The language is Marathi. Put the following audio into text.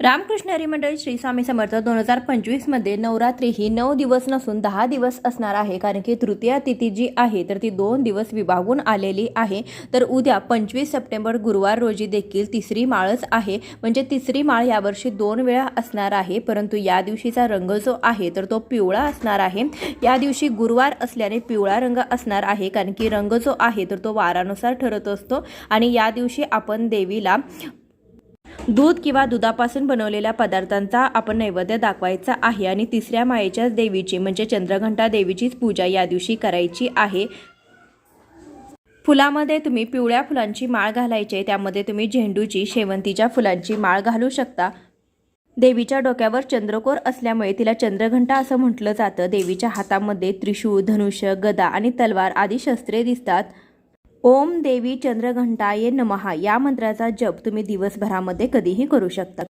रामकृष्ण हरी श्री स्वामी समर्थ दोन हजार पंचवीसमध्ये नवरात्री ही नऊ दिवस नसून दहा दिवस असणार आहे. कारण की तृतीया तिथी जी आहे तर ती दोन दिवस विभागून आलेली आहे. तर उद्या पंचवीस सप्टेंबर गुरुवार रोजी देखील तिसरी माळच आहे. म्हणजे तिसरी माळ यावर्षी दोन वेळा असणार आहे. परंतु या दिवशीचा रंग जो आहे तर तो पिवळा असणार आहे. या दिवशी गुरुवार असल्याने पिवळा रंग असणार आहे. कारण की रंग जो आहे तर तो वारानुसार ठरत असतो. आणि या दिवशी आपण देवीला दूध किंवा दुधापासून बनवलेल्या पदार्थांचा आपण नैवेद्य दाखवायचा आहे आणि तिसऱ्या माळेच्याच देवीची म्हणजे चंद्रघंटा देवीचीच पूजा या दिवशी करायची आहे. फुलामध्ये तुम्ही पिवळ्या फुलांची माळ घालायची त्यामध्ये तुम्ही झेंडूची शेवंतीच्या फुलांची माळ घालू शकता. देवीच्या डोक्यावर चंद्रकोर असल्यामुळे तिला चंद्रघंटा असं म्हटलं जातं. देवीच्या हातामध्ये त्रिशूळ धनुष्य गदा आणि तलवार आदी शस्त्रे दिसतात. ओम देवी चंद्रघंटाये नमहा या मंत्राचा जप तुम्ही दिवसभरामध्ये कधीही करू शकता.